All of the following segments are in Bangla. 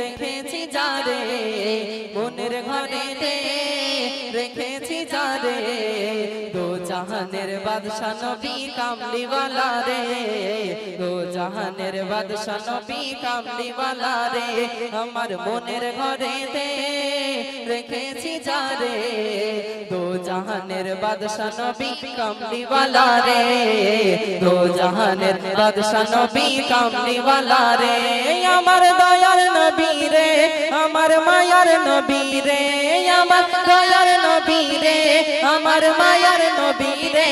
রেখেছি যারে, মনের ঘরেতে রেখেছি যারে, দো জাহানের বাদশা নবী কামলিওয়ালা রে, দো জাহানের বাদশা নবী কামলিওয়ালা রে, আমার মনের রেখেছি যারে জাহানের বাদশা নবী কামলিওয়ালা রে জাহানের বাদশা নবী কামলিওয়ালা রে, আমার দয়ার নবী রে আমার মায়ার নবী রে আমার দয়ার নবী রে আমার মায়ার নবী রে।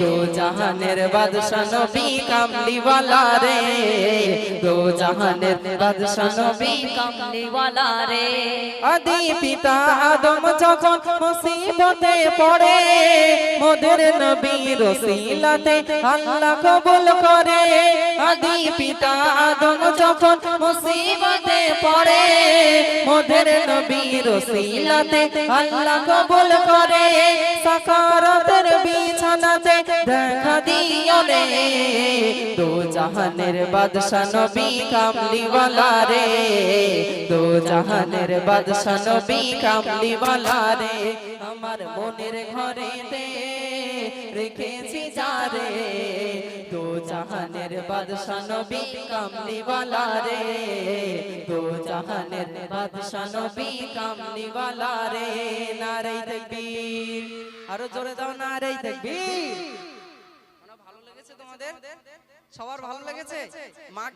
দো জাহানের বাদশা নবী কামলিওয়ালা রে। দো জাহানের বাদশা নবী কামলিওয়ালা রে। আদি পিতা আদম যখন মুসিবতে পড়ে, মোদের নবী রসিলাতে আল্লাহ কবুল করে। আদি পিতা আদম যখন মুসিবতে পড়ে, মোদের নবী রসিলাতে আল্লাহ কবুল করে। সাকারাতের বিছানাতে দেখা দিও রে। দো জাহানের বাদশা নবী কামলিওয়ালা রে। দো জাহানের বাদশা নবী কামলিওয়ালা রে। আমার মনের ঘরে দে রেখেছি যারে দো জাহানের বাদশা নবী কামলিওয়ালা রে। দো জাহানের বাদশা নবী কামলিওয়ালা রে। নারে তাকবীর। আরও জোরে দাও না আর এই দেখবি ভালো লেগেছে তোমাদের? সবার ভালো লেগেছে? মাকে